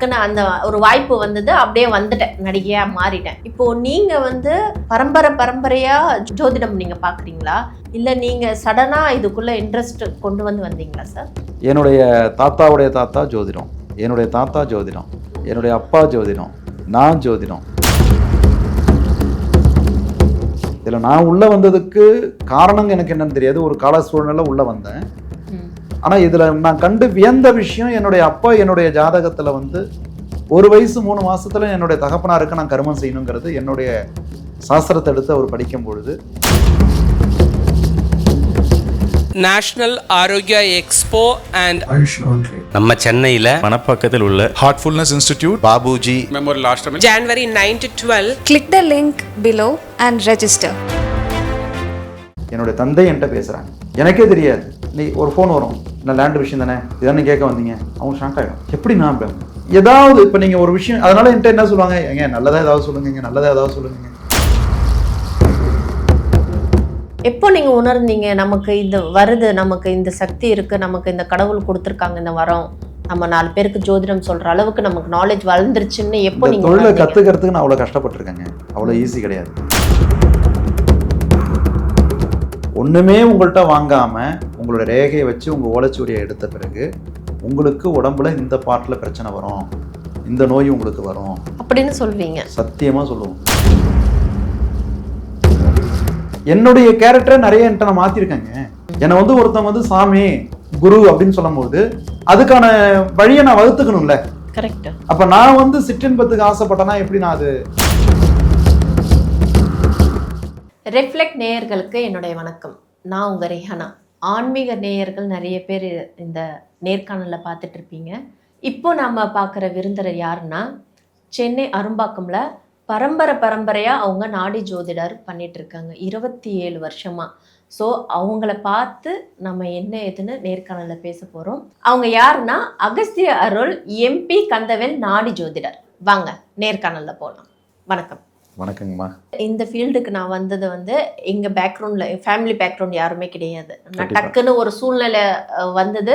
டக்குன்னு அந்த ஒரு வாய்ப்பு வந்தது அப்படியே வந்துட்டேன் நடிகையா மாறிட்டேன். இப்போ நீங்க வந்து பரம்பரை பரம்பரையா ஜோதிடம் நீங்க பாக்குறீங்களா? இல்ல நீங்க சடனா இதுக்குள்ள இன்ட்ரெஸ்ட் கொண்டு வந்து வந்தீங்களா சார் என்னுடைய தாத்தாவுடைய தாத்தா ஜோதிடம். என்னுடைய தாத்தா ஜோதிடம். என்னுடைய அப்பா ஜோதிடம். நான் ஜோதிடம். இதில் நான் உள்ளே வந்ததுக்கு காரணம் எனக்கு என்னன்னு தெரியாது. ஒரு கால சூழ்நிலை உள்ளே வந்தேன். ஆனால் இதில் நான் கண்டு வியந்த விஷயம் என்னுடைய அப்பா என்னுடைய ஜாதகத்தில் வந்து ஒரு வயசு மூணு மாசத்துல என்னுடைய தகப்பனாருக்கு நான் கருமம் செய்யணுங்கிறது என்னுடைய சாஸ்திரத்தை எடுத்து அவர் படிக்கும் பொழுது நேஷனல் ஆரோக்கியா எக்ஸ்போ அண்ட் நம்ம சென்னையில் மணப்பாக்கத்தில் உள்ள Heartfulness Institute, Babuji memorial ashram January nine to twelve Click the link below and register. என்னுடைய தந்தை என்கிட்ட பேசுகிறாங்க எனக்கே தெரியாது. நீ ஒரு ஃபோன் வரும். நான் லேண்ட் விஷயம் தானே? இதானே கேட்க வந்தீங்க? அவங்க ஷாக் ஆகிடும் எப்படி நான் ஏதாவது இப்போ நீங்கள் ஒரு விஷயம் அதனால என்கிட்ட என்ன சொல்லுவாங்க? ஏங்க நல்லதா ஏதாவது சொல்லுங்க நல்லதா ஏதாவது சொல்லுங்க. எப்போ நீங்க உணர்ந்தீங்க? நமக்கு இது வருது நமக்கு இந்த சக்தி இருக்கு நமக்கு இந்த கடவுள் கொடுத்துருக்காங்க இந்த வரம். நம்ம நாலு பேருக்கு ஜோதிடம் சொல்ற அளவுக்கு நமக்கு நாலேஜ் வளர்ந்துருச்சுன்னு எப்போ இந்த நீங்க தொழிலை? கற்றுக்கிறதுக்கு நான் அவ்வளோ கஷ்டப்பட்டிருக்கேங்க. அவ்வளோ ஈஸி கிடையாது. ஒன்றுமே உங்கள்கிட்ட வாங்காமல் உங்களோட ரேகையை வச்சு உங்கள் ஓலைச்சுவடியை எடுத்த பிறகு உங்களுக்கு உடம்புல இந்த பாட்டில் பிரச்சனை வரும். இந்த நோய் உங்களுக்கு வரும். அப்படின்னு சொல்வீங்க. சத்தியமாக சொல்லுவோம். என்னுடைய கேரக்டரை நிறைய என்கிட்ட நான் மாற்றிருக்கேங்க என்னை வந்து ஒருத்தன் வந்து சாமி குரு அப்படின்னு சொல்லும்போது அதுக்கான வழியை நான் வகுத்துக்கணும்ல. கரெக்ட் அப்ப நான் வந்து சிற்றின்பத்துக்கு ஆசைப்பட்டேன்னா எப்படி நான் அது ரெஃப்ளெக்ட் நேயர்களுக்கு என்னுடைய வணக்கம். நான் உங்கள் ரேஹனா. ஆன்மீக நேயர்கள் நிறைய பேர் இந்த நேர்காணலில் பார்த்துட்டு இருப்பீங்க இப்போ நாம் பார்க்குற விருந்தர் யாருன்னா சென்னை அரும்பாக்கமில் பரம்பரை பரம்பரையாக அவங்க நாடி ஜோதிடர் பண்ணிகிட்ருக்காங்க இருபத்தி ஏழு வருஷமாக ஸோ அவங்கள பார்த்து நம்ம என்ன ஏதுன்னு நேர்காணலில் பேச போகிறோம் அவங்க யாருன்னா அகஸ்திய அருள் எம்பி கந்தவேல் நாடி ஜோதிடர். வாங்க நேர்காணலில் போகலாம் வணக்கம். வணக்கங்கம்மா. இந்த ஃபீல்டுக்கு நான் வந்தது வந்து எங்க பேக்ரவுண்ட்ல ஃபேமிலி பேக்ரவுண்ட் யாருமே கிடையாது. நான். டக்குன்னு ஒரு சூழ்நிலை வந்தது.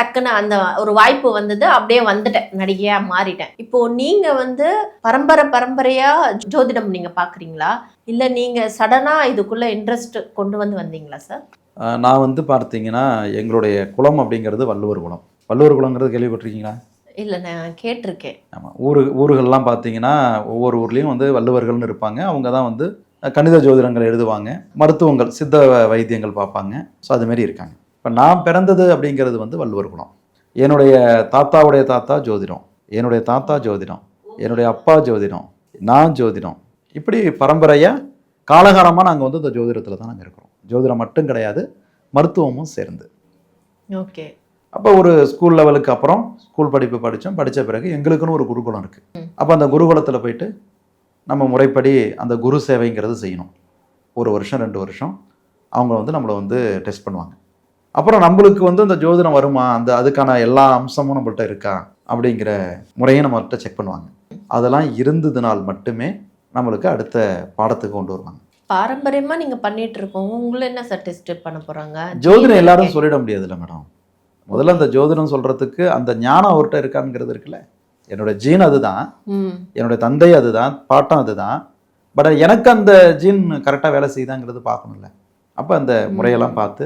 டக்குன்னு அந்த ஒரு வாய்ப்பு வந்தது. அப்படியே வந்துட்டேன். நடிகையா மாறிட்டேன். இப்போ நீங்க வந்து பரம்பரை பரம்பரையா ஜோதிடம் நீங்க பாக்குறீங்களா? இல்ல நீங்க சடனா இதுக்குள்ள இன்ட்ரெஸ்ட் கொண்டு வந்து வந்தீங்களா சார் நான் வந்து பார்த்தீங்கன்னா எங்களுடைய குலம் அப்படிங்கிறது வள்ளுவர் குலம் வள்ளுவர் குலங்கிறது கேள்விப்பட்டிருக்கீங்களா? இல்ல நான் கேட்டிருக்கேன். ஆமாம் ஊரு ஊர்கள்லாம் பார்த்தீங்கன்னா ஒவ்வொரு ஊர்லேயும் வந்து வள்ளுவர்கள்னு இருப்பாங்க. அவங்க தான் வந்து கணித ஜோதிடங்கள் எழுதுவாங்க. மருத்துவங்கள் சித்த வைத்தியங்கள் பார்ப்பாங்க. ஸோ அதுமாரி இருக்காங்க. இப்போ நான் பிறந்தது அப்படிங்கிறது வந்து வள்ளுவர் குலம். என்னுடைய தாத்தாவுடைய தாத்தா ஜோதிடம். என்னுடைய தாத்தா ஜோதிடம். என்னுடைய அப்பா ஜோதிடம். நான் ஜோதிடம். இப்படி பரம்பரையாக காலகாலமாக நாங்கள் வந்து இந்த ஜோதிடத்தில் தான் நாங்கள் இருக்கிறோம். ஜோதிடம் மட்டும் கிடையாது மருத்துவமும் சேர்ந்து. ஓகே. அப்போ ஒரு ஸ்கூல் லெவலுக்கு அப்புறம் ஸ்கூல் படிப்பு படித்தோம் படித்த பிறகு எங்களுக்குன்னு ஒரு குருகுலம் இருக்குது அப்போ அந்த குருகுலத்தில் போயிட்டு நம்ம முறைப்படி அந்த குரு சேவைங்கிறது செய்யணும். ஒரு வருஷம் ரெண்டு வருஷம் அவங்க வந்து நம்மளை வந்து டெஸ்ட் பண்ணுவாங்க. அப்புறம் நம்மளுக்கு வந்து அந்த ஜோதிடம் வருமா? அந்த அதுக்கான எல்லா அம்சமும் நம்மள்ட்ட இருக்கா? அப்படிங்கிற முறையை நம்மள்கிட்ட செக் பண்ணுவாங்க. அதெல்லாம் இருந்ததுனால் மட்டுமே நம்மளுக்கு அடுத்த பாடத்துக்கு கொண்டு வருவாங்க. பாரம்பரியமா நீங்க பண்ணிட்டு இருக்கோம். உங்களை என்ன சார் டெஸ்ட் பண்ண போறாங்க? ஜோதிடம் எல்லாரும் சொல்லிட முடியாதுல்ல மேடம் முதல்ல அந்த ஜோதிடம் சொல்றதுக்கு அந்த ஞானம் அவர்கிட்ட இருக்காங்கிறது இருக்குல்ல. என்னோட ஜீன் அதுதான். ம். என்னுடைய தந்தை அதுதான் பாட்டம் அதுதான். பட் எனக்கு அந்த ஜீன் கரெக்டாக வேலை செய்யுதாங்கிறது பார்க்கணும்ல. அப்போ அந்த முறையெல்லாம் பார்த்து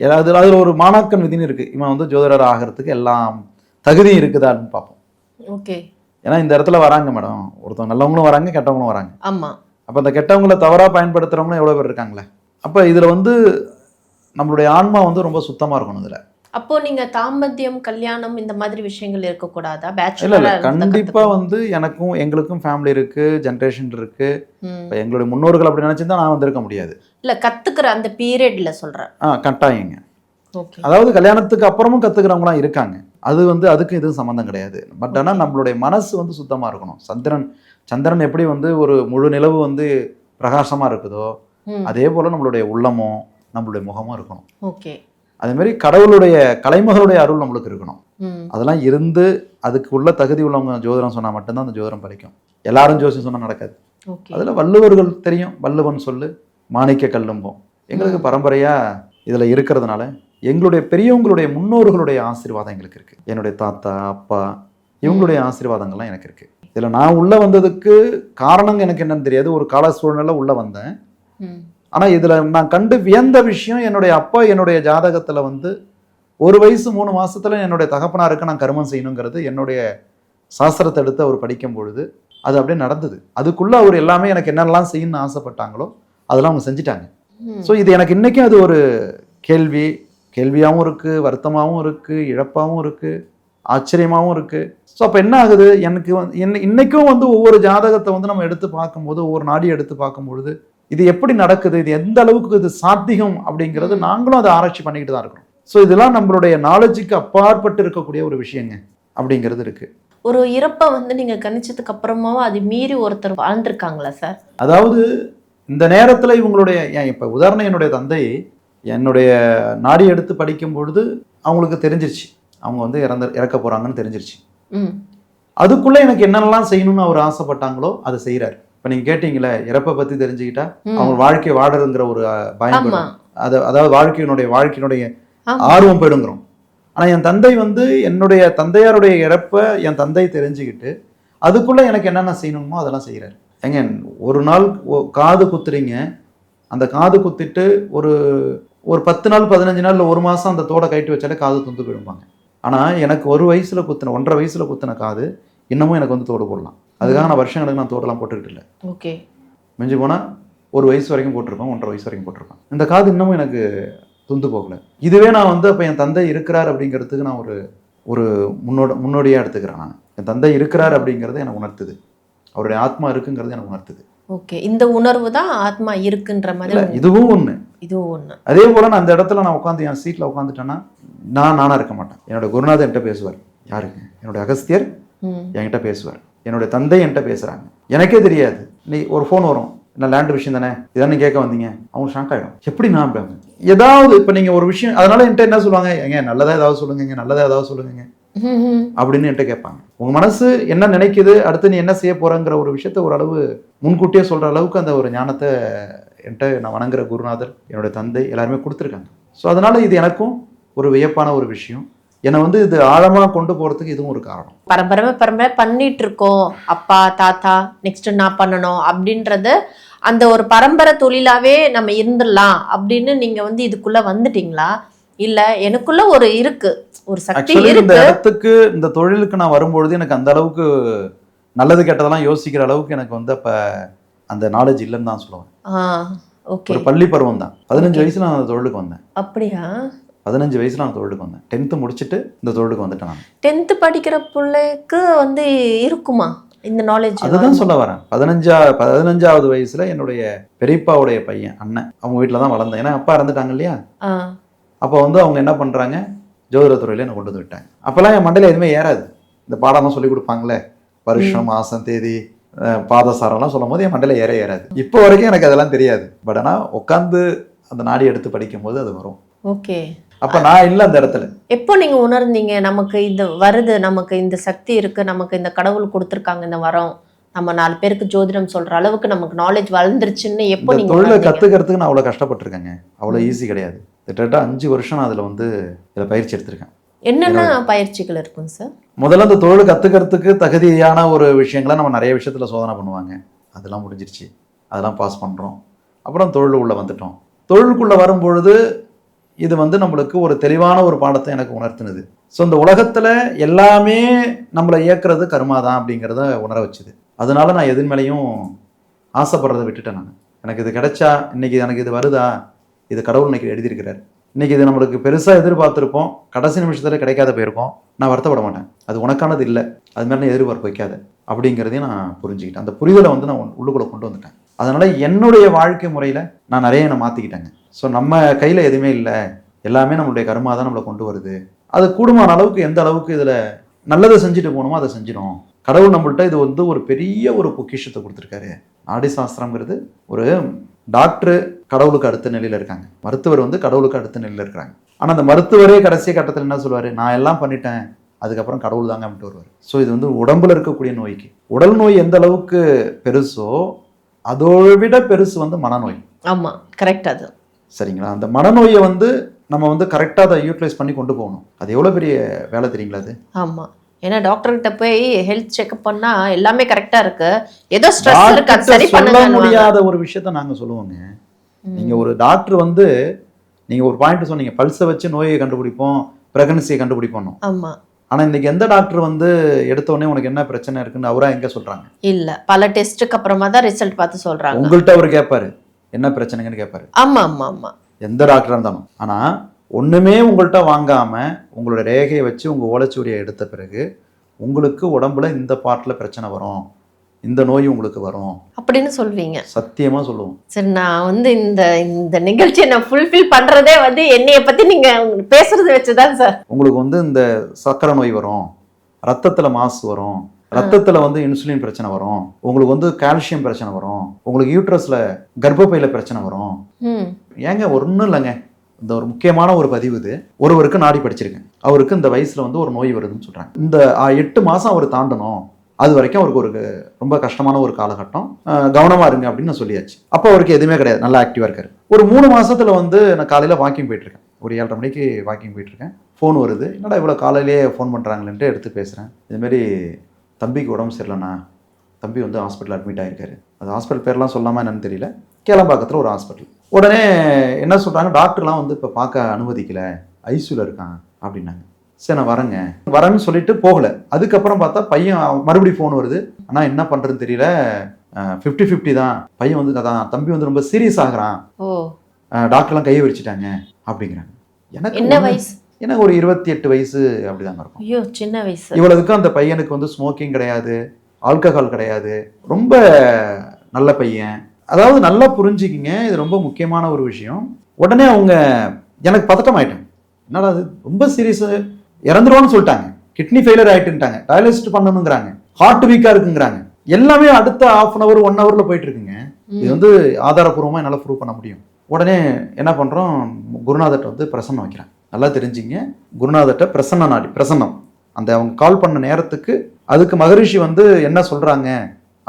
ஏதாவது அதில் ஒரு மாணாக்கன் விதின்னு இருக்குது இவன் வந்து ஜோதிடர் ஆகிறதுக்கு எல்லாம் தகுதியும் இருக்குதான்னு பார்ப்போம். ஓகே. ஏன்னா இந்த இடத்துல வராங்க மேடம். ஒருத்தவங்க நல்லவங்களும் வராங்க கெட்டவங்களும் வராங்க. ஆமா. அப்போ அந்த கெட்டவங்களை தவறாக பயன்படுத்துகிறவங்களும் எவ்வளோ பேர் இருக்காங்களே. அப்போ இதில் வந்து நம்மளுடைய ஆன்மா வந்து ரொம்ப சுத்தமாக இருக்கணும் இதில். அப்போ நீங்க தாம்பத்தியம் கல்யாணம் இந்த மாதிரி விஷயங்கள் இருக்கக்கூடாதா? பேச்சுலரா கத்துக்கணும். வந்து எனக்கும் எங்களுக்கும் ஃபேமிலி இருக்குது ஜென்ரேஷன் இருக்குது ம். இப்போ எங்களுடைய முன்னோர்கள் அப்படி நினச்சிருந்தா நான் வந்திருக்க முடியாது. இல்ல கத்துக்கிற அந்த பீரியட்ல சொல்றேன். ஆ கட்டாயங்க. ஓகே அதாவது கல்யாணத்துக்கு அப்புறமும் கற்றுக்கிறவங்களாம் இருக்காங்க. அது வந்து அதுக்கும் இதுவும் சம்மந்தம் கிடையாது. பட் ஆனால் நம்மளுடைய மனசு வந்து சுத்தமாக இருக்கணும். சந்திரன் சந்திரன் எப்படி வந்து ஒரு முழு நிலவு வந்து பிரகாசமாக இருக்குதோ அதே போல் நம்மளுடைய உள்ளமும் நம்மளுடைய முகமும் இருக்கணும். ஓகே அதே மாதிரி கடவுளுடைய கலைமகளுடைய அருள் நம்மளுக்கு இருக்கணும். அதெல்லாம் இருந்து அதுக்கு உள்ள தகுதி உள்ளவங்க ஜோதிடம் சொன்னால் மட்டும்தான் அந்த ஜோதிடம் பலிக்கும் எல்லாரும் ஜோசியம் சொன்னால் நடக்காது. அதில் வள்ளுவர்கள் தெரியும். வள்ளுவன் சொல்லு மாணிக்க கல்லும்போம். எங்களுக்கு பரம்பரையாக இதில் இருக்கிறதுனால எங்களுடைய பெரியவங்களுடைய முன்னோர்களுடைய ஆசீர்வாதம் எங்களுக்கு இருக்குது என்னுடைய தாத்தா அப்பா இவங்களுடைய ஆசீர்வாதங்கள்லாம் எனக்கு இருக்கு. இதுல நான் உள்ள வந்ததுக்கு காரணம் எனக்கு என்னன்னு தெரியாது. ஒரு கால சூழ்நிலை உள்ள வந்தேன். ம். ஆனா இதுல நான் கண்டு வியந்த விஷயம் என்னுடைய அப்பா என்னுடைய ஜாதகத்துல வந்து ஒரு வயசு மூணு மாசத்துல என்னுடைய தகப்பனாருக்கு நான் கருமம் செய்யணுங்கிறது என்னுடைய சாஸ்திரத்தை எடுத்து அவர் படிக்கும் பொழுது அது அப்படியே நடந்தது அதுக்குள்ள அவர் எல்லாமே எனக்கு என்னெல்லாம் செய்யணும்னு ஆசைப்பட்டாங்களோ அதெல்லாம் அவங்க செஞ்சுட்டாங்க. ஸோ இது எனக்கு இன்னைக்கும் அது ஒரு கேள்வி கேள்வியாகவும் இருக்கு வருத்தமாகவும் இருக்கு இழப்பாகவும் இருக்கு ஆச்சரியமாகவும் இருக்கு ஸோ அப்போ என்ன ஆகுது எனக்கு வந்து இன்னைக்கும் வந்து ஒவ்வொரு ஜாதகத்தை வந்து நம்ம எடுத்து பார்க்கும்போது ஒவ்வொரு நாடி எடுத்து பார்க்கும்பொழுது இது எப்படி நடக்குது? இது எந்த அளவுக்கு இது சாத்தியம்? அப்படிங்கிறது நாங்களும் அதை ஆராய்ச்சி பண்ணிக்கிட்டு தான் இருக்கிறோம். ஸோ இதெல்லாம் நம்மளுடைய நாலேஜுக்கு அப்பாற்பட்டு இருக்கக்கூடிய ஒரு விஷயங்க. அப்படிங்கிறது இருக்கு. ஒரு இறப்பை வந்து நீங்க கணிச்சதுக்கு அப்புறமாவும் அது மீறி ஒருத்தர் வாழ்ந்திருக்காங்களா சார்? அதாவது இந்த நேரத்தில் இவங்களுடைய ஏன் இப்போ உதாரணம் என்னுடைய தந்தை என்னுடைய நாடி எடுத்து படிக்கும் பொழுது அவங்களுக்கு தெரிஞ்சிருச்சு. அவங்க வந்து இறந்து இறக்க போகிறாங்கன்னு தெரிஞ்சிருச்சு. ம். அதுக்குள்ளே எனக்கு என்னெல்லாம் செய்யணும்னு அவர் ஆசைப்பட்டாங்களோ அதை செய்கிறார் இப்போ நீங்கள் கேட்டீங்களே இறப்பை பற்றி தெரிஞ்சுக்கிட்டா. அவங்க வாழ்க்கை வாடுறதுங்கிற ஒரு பயம். அது அதாவது வாழ்க்கையினுடைய வாழ்க்கையினுடைய. ஆர்வம் போயிடுங்கிறோம் ஆனால் என் தந்தை வந்து என்னுடைய தந்தையாருடைய இறப்பை என் தந்தை தெரிஞ்சுக்கிட்டு அதுக்குள்ளே எனக்கு என்னென்ன செய்யணுமோ அதெல்லாம் செய்கிறார் ஏங்க ஒரு நாள் காது குத்துறீங்க அந்த காது குத்திட்டு ஒரு ஒரு பத்து நாள் பதினஞ்சு நாள் ஒரு மாதம் அந்த தோடை கட்டி வச்சாலே காது துண்டு போயிடுவாங்க ஆனால் எனக்கு ஒரு வயசில் குத்தின ஒன்றரை வயசில் குத்தின காது இன்னமும் எனக்கு வந்து தோடு போடலாம் அதுக்காக நான் வருஷங்களுக்கு நான் தோடெல்லாம் போட்டுக்கிட்டு இல்லை. ஓகே. மிஞ்சி போனால் ஒரு வயசு வரைக்கும் போட்டிருப்பேன் ஒன்றரை வயசு வரைக்கும் போட்டிருப்பேன் இந்த காது இன்னமும் எனக்கு துந்து போகல. இதுவே நான் வந்து அப்போ என் தந்தை இருக்கிறார் அப்படிங்கிறதுக்கு நான் ஒரு ஒரு முன்னோட முன்னோடியாக எடுத்துக்கிறேன் நான். என் தந்தை இருக்கிறார் அப்படிங்கிறது எனக்கு உணர்த்துது. அவருடைய ஆத்மா இருக்குங்கிறது எனக்கு உணர்த்துது. ஓகே. இந்த உணர்வு தான் ஆத்மா இருக்குன்ற மாதிரி இதுவும் ஒன்று இதுவும் ஒண்ணு. அதே போல் நான் அந்த இடத்துல நான் உட்காந்து என் சீட்டில் உட்காந்துட்டேன்னா நான் நானாக இருக்க மாட்டேன். என்னோட குருநாதர் என்கிட்ட பேசுவார். யாருங்க என்னுடைய அகஸ்தியர் என்கிட்ட பேசுவார். என்னுடைய தந்தை என்கிட்ட பேசுகிறாங்க எனக்கே தெரியாது. நீ ஒரு ஃபோன் வரும். என்ன லேண்ட் விஷயம் தானே? இதானே கேட்க வந்தீங்க? அவங்க ஷாக் ஆகிடும் எப்படி நான் அப்படிங்க ஏதாவது இப்போ நீங்கள் ஒரு விஷயம் அதனால என்கிட்ட என்ன சொல்லுவாங்க? ஏங்க நல்லதா ஏதாவது சொல்லுங்க நல்லதா ஏதாவது சொல்லுங்க அப்படின்னு என்கிட்ட கேட்பாங்க. உங்க மனசு என்ன நினைக்குது? அடுத்து நீ என்ன செய்ய போறங்கிற ஒரு விஷயத்த ஓரளவு முன்கூட்டியே சொல்ற அளவுக்கு அந்த ஒரு ஞானத்தை என்கிட்ட நான் வணங்குற குருநாதர் என்னுடைய தந்தை எல்லாருமே கொடுத்துருக்காங்க. ஸோ அதனால இது எனக்கும் ஒரு வியப்பான ஒரு விஷயம். என்னை வந்து இது ஆழமா கொண்டு போறதுக்கு இதுவும் ஒரு காரணம். பரம்பரை பரம்பரை பண்ணிட்டு இருக்கோம் அப்பா தாத்தா நெக்ஸ்ட் நான் பண்ணணும் அப்படின்றது அந்த ஒரு பரம்பரை தொழிலாவே நம்ம இருந்துடலாம் அப்படின்னு நீங்க வந்து இதுக்குள்ள வந்துட்டீங்களா? இல்ல எனக்குள்ள ஒரு இருக்கு ஒரு சக்தி இந்த இடத்துக்கு இந்த தொழிலுக்கு நான் வரும்பொழுது எனக்கு அந்த அளவுக்கு நல்லது கெட்டதெல்லாம் யோசிக்கிற அளவுக்கு எனக்கு வந்து அப்ப அந்த நாலேஜ் இல்லைன்னு தான் சொல்லுவேன். ஓகே ஒரு பள்ளி பருவம் தான். பதினஞ்சு வயசுல நான் அந்த தொழிலுக்கு வந்தேன். அப்படியா? பதினஞ்சு வயசுல நான் தொழிலுக்கு வந்தேன். டென்த்து முடிச்சுட்டு இந்த தொழிலுக்கு வந்துட்டேன் நான். டென்த் படிக்கிற பிள்ளைக்கு வந்து இருக்குமா? இந்த நாலேஜ் அதுதான் சொல்ல வரேன். பதினஞ்சா பதினஞ்சாவது வயசுல என்னுடைய பெரியப்பாவுடைய பையன் அண்ணன் அவங்க வீட்டில் தான் வளர்ந்தேன். ஏன்னா அப்பா இறந்துட்டாங்க இல்லையா? அப்போ வந்து அவங்க என்ன பண்றாங்க? ஜோதிடத்துறையில என்னை கொண்டு வந்து விட்டாங்க. அப்போல்லாம் என் மண்டையில எதுவுமே ஏறாது. இந்த பாடம்லாம் சொல்லி கொடுப்பாங்களே? வருஷம் மாசம் தேதி பாதசாரம்லாம் சொல்லும் போது என் மண்டையில ஏற ஏறாது. இப்போ வரைக்கும் எனக்கு அதெல்லாம் தெரியாது. பட் ஆனால் உட்காந்து அந்த நாடி எடுத்து படிக்கும்போது அது வரும். ஓகே. அப்போ நான் இல்லை அந்த இடத்துல. எப்போ நீங்க உணர்ந்தீங்க நமக்கு இது வருது நமக்கு இந்த சக்தி இருக்கு நமக்கு இந்த கடவுள் கொடுத்துருக்காங்க இந்த வரம்? நம்ம நாலு பேருக்கு ஜோதிடம் சொல்ற அளவுக்கு நமக்கு நாலேஜ் வளர்ந்துருச்சுன்னு எப்போ இந்த நீங்க தொழிலை? கத்துக்கிறதுக்கு நான் அவ்வளோ கஷ்டப்பட்டிருக்கேங்க. அவ்வளோ ஈஸி கிடையாது. கிட்டத்தட்ட அஞ்சு வருஷம் நான் அதில் வந்து இதில் பயிற்சி எடுத்திருக்கேன். என்னென்ன பயிற்சிகள் இருக்கும் சார் முதல்ல அந்த தொழில் கற்றுக்கிறதுக்கு தகுதியான ஒரு விஷயங்களை நம்ம நிறைய விஷயத்தில் சோதனை பண்ணுவாங்க. அதெல்லாம் முடிஞ்சிருச்சு. அதெல்லாம் பாஸ் பண்ணுறோம் அப்புறம் தொழில் உள்ள வந்துட்டோம். தொழிலுக்குள்ளே வரும்பொழுது இது வந்து நம்மளுக்கு ஒரு தெளிவான ஒரு பாடத்தை எனக்கு உணர்த்தினது. ஸோ இந்த உலகத்தில் எல்லாமே நம்மளை இயக்குறது கருமா தான் அப்படிங்கிறத உணர வச்சுது. அதனால நான் எது மேலேயும் ஆசைப்படுறதை விட்டுட்டேன் நான். எனக்கு இது கிடைச்சா இன்னைக்கு எனக்கு இது வருதா? இது கடவுள் இன்னைக்கு எழுதியிருக்கிறார். இன்றைக்கி இது நம்மளுக்கு பெருசாக எதிர்பார்த்துருப்போம். கடைசி நிமிஷத்தில் கிடைக்காத போயிருக்கோம். நான் வருத்தப்பட மாட்டேன். அது உனக்கானது இல்லை. அது மாதிரி நான் எதிர்பார்ப்பு வைக்காத. அப்படிங்கிறதையும் நான் புரிஞ்சுக்கிட்டேன். அந்த புரிதலை வந்து நான் உள்ளுக்குள்ளே கொண்டு வந்துட்டேன். அதனால் என்னுடைய வாழ்க்கை முறையில் நான் நிறைய என்னை மாற்றிக்கிட்டேங்க ஸோ நம்ம கையில் எதுவுமே இல்லை. எல்லாமே நம்மளுடைய கருமா தான் நம்மளை கொண்டு வருது. அது கூடுமான அளவுக்கு எந்த அளவுக்கு இதில் நல்லதை செஞ்சுட்டு போகணுமோ அதை செஞ்சிடும் கடவுள் நம்மள்ட்ட இது வந்து ஒரு பெரிய ஒரு பொக்கிஷத்தை கொடுத்துருக்காரு. நாடி சாஸ்திரங்கிறது ஒரு டாக்டர் கடவுளுக்கு அடுத்த நிலையில் இருக்காங்க. மருத்துவர் வந்து கடவுளுக்கு அடுத்த நிலையில் இருக்கிறாங்க. ஆனால் அந்த மருத்துவரே கடைசி கட்டத்தில் என்ன சொல்லுவார்? நான் எல்லாம் பண்ணிட்டேன். அதுக்கப்புறம் கடவுள் தாங்க அப்படின்ட்டு வருவார். ஸோ இது வந்து உடம்புல இருக்கக்கூடிய நோய்க்கு. உடல் நோய் எந்த அளவுக்கு பெருசோ அதோட விட பெருசு வந்து மனநோய். ஆமாம் கரெக்ட் அது. சரிங்களா? அந்த மனநோயை வந்து நம்ம வந்து கரெக்டாக அதை யூட்டிலைஸ் பண்ணி கொண்டு போகணும். அது எவ்வளோ பெரிய வேலை தெரியுங்களா அது? ஆமா. ஏன்னா டாக்டர் கிட்ட போய் ஹெல்த் செக்அப் பண்ணா எல்லாமே கரெக்டா இருக்கு. ஏதோ ஸ்ட்ரெஸ் இருக்கு அது டாக்டர்கிட்ட சரி பண்ணுங்க முடியாத ஒரு விஷயத்த நாங்க சொல்லுவோங்க. நீங்க ஒரு டாக்டர் வந்து நீங்க ஒரு பாயிண்ட் சொன்னீங்க பல்ஸை வச்சு நோயை கண்டுபிடிப்போம் பிரெக்னன்சியை கண்டுபிடிப்போம் ஆமா. ஆனா இன்னைக்கு எந்த டாக்டர் வந்து எடுத்த உடனே உனக்கு என்ன பிரச்சனை இருக்குன்னு அவரா எங்க சொல்றாங்க? இல்ல. பல டெஸ்ட்டுக்கு அப்புறமா தான் ரிசல்ட் பார்த்து சொல்றாங்க. உங்கள்கிட்ட அவர் கேட்பாரு என்ன பிரச்சனைங்கன்னு கேட்பாரு ஆமா ஆமா ஆமா. எந்த டாக்டரா இருந்தாலும். ஆனா ஒண்ணுமே உங்கள்கிட்ட வாங்காம உங்களோட ரேகையை வச்சு உங்க ஓலைச்சுவடியை எடுத்த பிறகு உங்களுக்கு உடம்புல இந்த பார்ட்ல பிரச்சனை வரும். இந்த நோய் உங்களுக்கு வரும். அப்படின்னு சொல்வீங்க. சத்தியமா சொல்லுவோம். சரி நான் வந்து இந்த இந்த நிகழ்ச்சியை நான் ஃபுல்ஃபில் பண்றதே வந்து என்னைய பத்தி நீங்க பேசுறது வச்சுதான் சார். உங்களுக்கு வந்து இந்த சர்க்கரை நோய் வரும். ரத்தத்துல மாசு வரும். ரத்தத்துல வந்து இன்சுலின் பிரச்சனை வரும். உங்களுக்கு வந்து கால்சியம் பிரச்சனை வரும். உங்களுக்கு யூட்ரஸ்ல கர்ப்பப்பையில பிரச்சனை வரும். ஏங்க ஒன்றும் இல்லைங்க. இந்த ஒரு முக்கியமான ஒரு பதிவு இது. ஒருவருக்கு நாடி படிச்சிருக்கேன் அவருக்கு இந்த வயசுல வந்து ஒரு நோய் வருதுன்னு சொல்றாங்க. இந்த எட்டு மாசம் அவர் தாண்டணும். அது வரைக்கும் அவருக்கு ஒரு ரொம்ப கஷ்டமான ஒரு காலகட்டம். அஹ், கவனமா இருங்க அப்படின்னு நான் சொல்லியாச்சு. அப்போ அவருக்கு எதுவுமே கிடையாது. நல்லா ஆக்டிவா இருக்காரு. ஒரு மூணு மாசத்துல வந்து நான் காலையில வாக்கிங் போயிட்டு இருக்கேன் ஒரு ஏழரை மணிக்கு வாக்கிங் போயிட்டு இருக்கேன் ஃபோன் வருது. என்னடா இவ்வளோ காலையிலேயே ஃபோன் பண்ணுறாங்களேன்ட்டு எடுத்து பேசுகிறேன் இதுமாரி தம்பிக்கு உடம்பு சரியில்லைண்ணா. தம்பி வந்து ஹாஸ்பிட்டல் அட்மிட் ஆயிருக்காரு. அது ஹாஸ்பிட்டல் பேர்லாம் சொல்லாமல் என்னன்னு தெரியல. கேளம்பாக்கத்தில் ஒரு ஹாஸ்பிட்டல் உடனே என்ன சொல்கிறாங்க டாக்டர்லாம் வந்து இப்போ பார்க்க அனுமதிக்கல. ஐசியூவில் இருக்கான் அப்படின்னாங்க. சரி நான் வரேங்க. வரேன்னு சொல்லிட்டு போகல. அதுக்கப்புறம் பார்த்தா பையன் மறுபடியும் ஃபோன் வருது. ஆனால் என்ன பண்ணுறதுன்னு தெரியல. ஃபிஃப்டி ஃபிஃப்டி தான். பையன் வந்து அதான் தம்பி வந்து ரொம்ப சீரியஸ் ஆகுறான். டாக்டர்லாம் கையை விரிச்சிட்டாங்க அப்படிங்கிறாங்க. எனக்கு என்ன வயசு? எனக்கு ஒரு இருபத்தி எட்டு வயசு அப்படிதாங்க இருக்கும். ஐயோ சின்ன வயசு. இவ்வளவுக்கும் அந்த பையனுக்கு வந்து ஸ்மோக்கிங் கிடையாது ஆல்கஹால் கிடையாது. ரொம்ப நல்ல பையன். அதாவது நல்லா புரிஞ்சுக்கிங்க இது ரொம்ப முக்கியமான ஒரு விஷயம். உடனே அவங்க எனக்கு பதட்டம் ஆயிட்டேன் என்னடா அது ரொம்ப சீரியஸ் இறந்துருவான்னு சொல்லிட்டாங்க. கிட்னி ஃபெயிலியர் ஆயிட்டுன்ட்டாங்க. டயாலிசிஸ் பண்ணணுங்கிறாங்க. ஹார்ட் வீக்கா இருக்குங்கிறாங்க. எல்லாமே அடுத்த ஹாஃப் அன் அவர் ஒன் ஹவர்ல போயிட்டு இருக்குங்க இது வந்து ஆதாரப்பூர்வமா என்னால் ப்ரூவ் பண்ண முடியும். உடனே என்ன பண்றோம் குருநாதர்கிட்ட வந்து பிரசன்னம் வைக்கிறேன். நல்லா தெரிஞ்சுங்க. குருநாதர்கிட்ட பிரசன்ன நாடி பிரசன்னம். அந்த அவங்க கால் பண்ண நேரத்துக்கு அதுக்கு மகரிஷி வந்து என்ன சொல்றாங்க?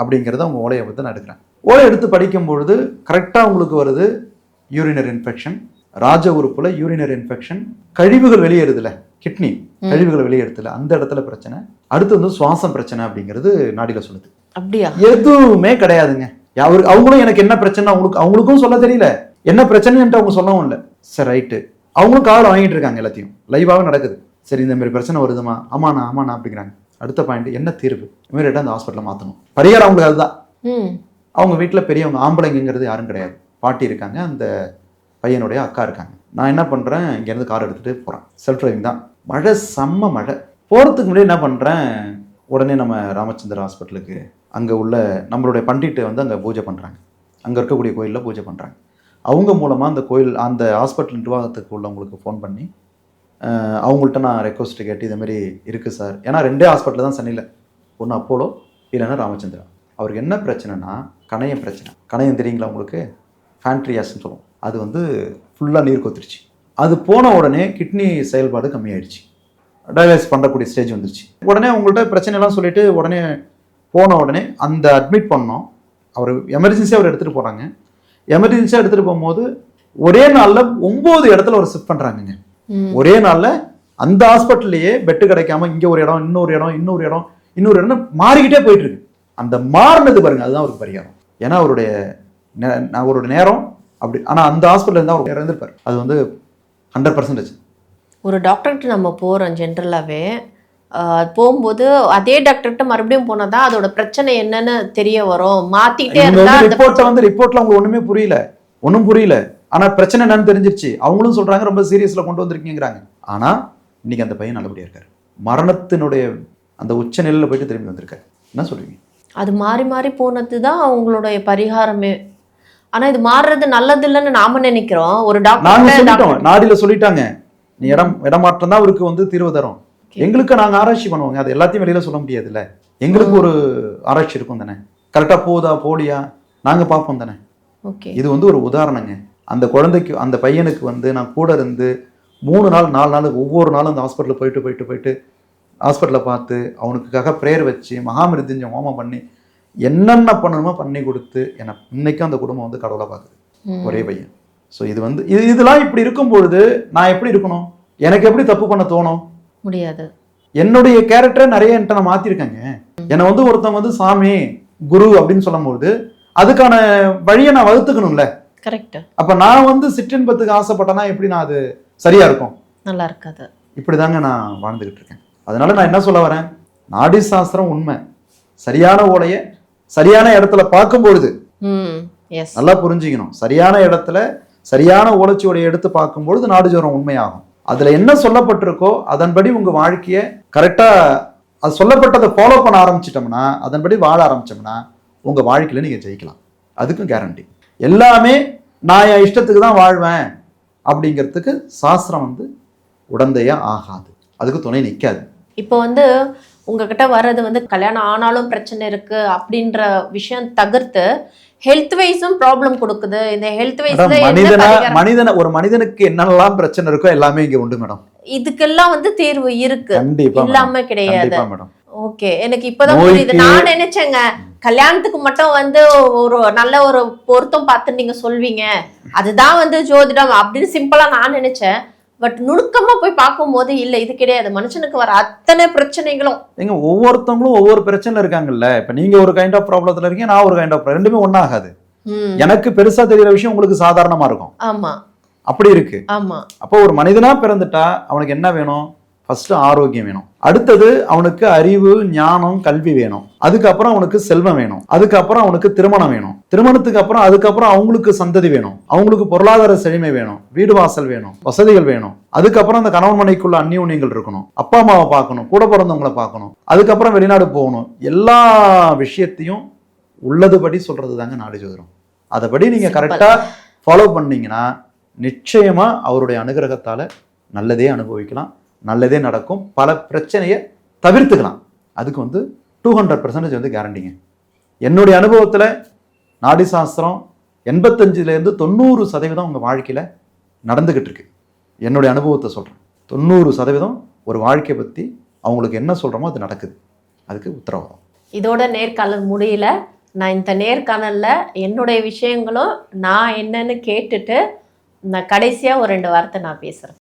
அப்படிங்கிறத அவங்க ஓலையை வந்து நான் எடுக்கிறேன். ஓலை எடுத்து படிக்கும் பொழுது கரெக்டாக உங்களுக்கு வருது யூரினரி இன்ஃபெக்ஷன் ராஜ உறுப்புல யூரினரி இன்ஃபெக்ஷன் கழிவுகள் வெளியேறுதுல கிட்னி கழிவுகள் வெளியேறுதுல அந்த இடத்துல பிரச்சனை. அடுத்து வந்து சுவாசம் பிரச்சனை அப்படிங்கிறது நாடியில சொல்லுது. அப்படியா? எதுவுமே கிடையாதுங்க. அவரு அவங்களும் எனக்கு என்ன பிரச்சனை அவங்களுக்கு அவங்களுக்கும் சொல்ல தெரியல. என்ன பிரச்சனைன்ட்டு அவங்க சொல்லவும் இல்லை. சரி ரைட்டு அவங்களும் காவல் வாங்கிட்டு இருக்காங்க எல்லாத்தையும். லைவாகவே நடக்குது. சரி இந்த மாதிரி பிரச்சனை வருதுமா? ஆமாண்ணா ஆமாண்ணா அப்படிங்கிறாங்க. அடுத்த பாயிண்ட் என்ன தீர்வு? இமீடியட்டாக அந்த ஹாஸ்பிட்டலில் மாற்றணும் பரிகாரம் அவங்களுக்கு அதுதான். அவங்க வீட்டில் பெரியவங்க ஆம்பளைங்கிறது யாரும் கிடையாது. பாட்டி இருக்காங்க அந்த பையனுடைய அக்கா இருக்காங்க. நான் என்ன பண்ணுறேன் இங்கேருந்து கார் எடுத்துகிட்டு போகிறேன் செல்ஃப் டிரைவிங் தான். மழை செம்ம மழை. போகிறதுக்கு முன்னாடி என்ன பண்ணுறேன் உடனே நம்ம ராமச்சந்திர ஹாஸ்பிட்டலுக்கு அங்கே உள்ள நம்மளுடைய பண்டிட்டு வந்து அங்கே பூஜை பண்ணுறாங்க அங்கே இருக்கக்கூடிய கோயிலில் பூஜை பண்ணுறாங்க அவங்க மூலமாக அந்த கோயில் அந்த ஹாஸ்பிட்டல் நிர்வாகத்துக்கு உள்ளவங்களுக்கு ஃபோன் பண்ணி அவங்கள்ட்ட நான் ரெக்வஸ்ட் கேட்டு இதேமாரி இருக்குது சார் ஏன்னா ரெண்டே ஹாஸ்பிட்டல் தான் சென்னையில் ஒன்று அப்போலோ இல்லைன்னா ராமச்சந்திரா. அவருக்கு என்ன பிரச்சனைனா கணையம் பிரச்சனை. கணையம் தெரியுங்களா உங்களுக்கு? ஃபேண்ட்ரியாஸ்ன்னு சொல்லுவோம். அது வந்து ஃபுல்லாக நீர் கொத்துருச்சு. அது போன உடனே கிட்னி செயல்பாடு கம்மியாயிடுச்சு. டயாலிசிஸ் பண்ணக்கூடிய ஸ்டேஜ் வந்துருச்சு. உடனே அவங்கள்ட்ட பிரச்சனைலாம் சொல்லிவிட்டு உடனே போன உடனே அந்த அட்மிட் பண்ணோம். அவர் எமர்ஜென்சியாக அவர் எடுத்துகிட்டு போகிறாங்க எமர்ஜென்சியாக எடுத்துகிட்டு போகும்போது ஒரே நாளில் ஒம்பது இடத்துல ஒரு ஷிஃப்ட் பண்ணுறாங்கங்க. ஒரே நாளில் அந்த ஹாஸ்பிட்டல்லையே பெட்டு கிடைக்காம இங்கே ஒரு இடம் இன்னொரு இடம் இன்னொரு இடம் இன்னொரு இடம் மாறிக்கிட்டே போயிட்டு இருக்கு அந்த மாறினது பாருங்க அதுதான் அவருக்கு பரிகாரம். ஏன்னா அவருடைய அவரோட நேரம் அப்படி ஆனால் அந்த ஹாஸ்பிட்டல் இருந்தால் அவர் இறந்துருப்பார். அது வந்து ஹண்ட்ரட் பர்சன்டேஜ் ஒரு டாக்டர்கிட்ட நம்ம போகிறோம் ஜென்ரலாகவே போகும்போது அதே டாக்டர்கிட்ட மறுபடியும் போனால் தான் அதோட பிரச்சனை என்னன்னு தெரிய வரும். இவங்க இருந்தா ரிப்போர்ட்ல வந்து ரிப்போர்ட்ல அவங்களுக்கு ஒண்ணுமே புரியல. ஒன்றும் புரியல. ஆனா பிரச்சனை என்னன்னு தெரிஞ்சிருச்சு. அவங்களும் சொல்றாங்க ரொம்ப சீரியஸ்ல கொண்டு வந்திருக்கீங்கிறாங்க ஆனா இன்னைக்கு அந்த பையன் நல்லபடியா இருக்காரு. மரணத்தினுடைய அந்த உச்ச நிலையில போயிட்டு திரும்பி வந்திருக்காரு. என்ன சொல்றீங்க? அது மாறி மாறி போனது தான் அவங்களுடைய பரிகாரமே. ஆனா இது மாறுறது நல்லது இல்லைன்னு நாம நினைக்கிறோம். ஒரு டாக்டர் நாடியில சொல்லிட்டாங்க. நீ இடம் இடமாற்றம் தான் அவருக்கு வந்து தீர்வு தரும். எங்களுக்கு நாங்க ஆராய்ச்சி பண்ணுவோங்க. அது எல்லாத்தையும் வெளியில சொல்ல முடியாதுல்ல. எங்களுக்கு ஒரு ஆராய்ச்சி இருக்கும் தானே. கரெக்டா போதா போலியா? நாங்க பார்ப்போம் தானே. ஓகே இது வந்து ஒரு உதாரணங்க. அந்த குழந்தைக்கு அந்த பையனுக்கு வந்து நான் கூட இருந்து மூணு நாள் நாலு நாள் ஒவ்வொரு நாளும் அந்த ஹாஸ்பிட்டலில் போயிட்டு போயிட்டு போயிட்டு ஹாஸ்பிட்டலில் பார்த்து அவனுக்காக ப்ரேயர் வச்சு மகாமிருத்யுஞ்ச ஹோமம் பண்ணி என்னென்ன பண்ணணுமோ பண்ணி கொடுத்து என்னை இன்னைக்கும் அந்த குடும்பம் வந்து கடவுளை பார்க்குது. ஒரே பையன். ஸோ இது வந்து இது இதெல்லாம் இப்படி இருக்கும் பொழுது நான் எப்படி இருக்கணும்? எனக்கு எப்படி தப்பு பண்ண தோணும்? முடியாது. என்னுடைய கேரக்டரை நிறைய என்கிட்ட நான் மாத்திருக்கேங்க. என்னை வந்து ஒருத்தவங்க வந்து சாமி குரு அப்படின்னு சொல்லும்போது அதுக்கான வழியை நான் வகுத்துக்கணும்ல. கரெக்ட் அப்ப நான் வந்து சிற்றின்பத்துக்கு ஆசைப்பட்டேன்னா எப்படி நான் அது சரியா இருக்கும்? நல்லா இருக்காது. இப்படிதாங்க நான் வாழ்ந்துகிட்டு இருக்கேன். அதனால நான் என்ன சொல்ல வரேன்? நாடி சாஸ்திரம் உண்மை. சரியான ஓலைய சரியான இடத்துல பார்க்கும்பொழுது நல்லா புரிஞ்சுக்கணும். சரியான இடத்துல சரியான ஓலைச்சுவடியை எடுத்து பார்க்கும்பொழுது நாடு ஜோரம் உண்மையாகும். அதில் என்ன சொல்லப்பட்டிருக்கோ அதன்படி உங்கள் வாழ்க்கையை கரெக்டாக அது சொல்லப்பட்டதை ஃபாலோ பண்ண ஆரம்பிச்சிட்டோம்னா அதன்படி வாழ ஆரம்பிச்சோம்னா உங்கள் வாழ்க்கையில் நீங்கள் ஜெயிக்கலாம். அதுக்கும் கேரண்டி எல்லாமே நான் என் இஷ்டத்துக்கு தான் வாழ்வேன் அப்படிங்கிறதுக்கு சாஸ்திரம் வந்து உடந்தையா ஆகாது. அதுக்கு துணை நிற்காது இப்போ வந்து உங்ககிட்ட வர்றது வந்து கல்யாணம் ஆனாலும் பிரச்சனை இருக்கு அப்படின்ற விஷயம் தவிர்த்து ஹெல்த் வைஸும் ப்ராப்ளம் கொடுக்குது. இந்த ஹெல்த் வைஸ்ல மனிதனா? மனிதன ஒரு மனிதனுக்கு என்னெல்லாம் பிரச்சனை இருக்கோ எல்லாமே இங்க உண்டு மேடம் இதுக்கெல்லாம் வந்து தீர்வு இருக்கு. இல்லாம கிடையாது. ஓகே எனக்கு இப்பதான் புரியுது. நான் நினைச்சேங்க கல்யாணத்துக்கு மட்டும் வந்து ஒரு நல்ல ஒரு பொருத்தம் பார்த்து நீங்க சொல்வீங்க. அதுதான் வந்து ஜோதிடம் அப்படின்னு சிம்பிளா நான் நினைச்சேன். பட் நுணுக்கமா போய் பார்க்கும்போது இல்ல இது கிடையாது. மனுஷனுக்கு வர அத்தனை பிரச்சனைகளும். ஏங்க ஒவ்வொருத்தவங்களும் ஒவ்வொரு பிரச்சனைல இருக்காங்கல்ல. இப்ப நீங்க ஒரு கைண்ட் ஆஃப் ப்ராப்ளத்துல இருக்கீங்க நான் ஒரு கைண்ட் ஆஃப் ரெண்டுமே ஒண்ணாகாது. ம், எனக்கு பெருசா தெரியற விஷயம் உங்களுக்கு சாதாரணமா இருக்கும். ஆமா. அப்படி இருக்கு. ஆமா. அப்போ ஒரு மனிதனா பிறந்துட்டா அவனுக்கு என்ன வேணும்? ஃபர்ஸ்ட் ஆரோக்கியம் வேணும். அடுத்தது அவனுக்கு அறிவு ஞானம் கல்வி வேணும். அதுக்கப்புறம் அவனுக்கு செல்வம் வேணும். அதுக்கப்புறம் அவனுக்கு திருமணம் வேணும். திருமணத்துக்கு அப்புறம் அதுக்கப்புறம் அவங்களுக்கு சந்ததி வேணும். அவங்களுக்கு பொருளாதார செழுமை வேணும். வீடு வாசல் வேணும். வசதிகள் வேணும். அதுக்கப்புறம் அந்த கணவன் மனைக்குள்ள அந்நியோன்யங்கள் இருக்கணும். அப்பா அம்மாவை பார்க்கணும். கூட பிறந்தவங்கள பார்க்கணும். அதுக்கப்புறம் வெளிநாடு போகணும். எல்லா விஷயத்தையும் உள்ளதுபடி சொல்றது தாங்க நாடு ஜோதிடம். அதைப்படி நீங்க. கரெக்டா ஃபாலோ பண்ணீங்கன்னா நிச்சயமா அவருடைய அனுகிரகத்தால நல்லதே அனுபவிக்கலாம். நல்லதே நடக்கும். பல பிரச்சனையை தவிர்த்துக்கலாம். அதுக்கு வந்து டூ ஹண்ட்ரட் பர்சன்டேஜ் வந்து கேரண்டிங்க என்னுடைய அனுபவத்தில் நாடி சாஸ்திரம் எண்பத்தஞ்சுலேருந்து தொண்ணூறு சதவீதம் உங்கள் வாழ்க்கையில் நடந்துக்கிட்டு இருக்கு. என்னுடைய அனுபவத்தை சொல்கிறேன் தொண்ணூறு சதவீதம் ஒரு வாழ்க்கையை பற்றி அவங்களுக்கு என்ன சொல்கிறோமோ அது நடக்குது. அதுக்கு உத்தரவாதம். இதோட நேர்காணல் முடியல. நான் இந்த நேர்காணலில் என்னுடைய விஷயங்களும் நான் என்னன்னு கேட்டுட்டு நான் கடைசியாக ஒரு ரெண்டு வார்த்தை நான் பேசுகிறேன்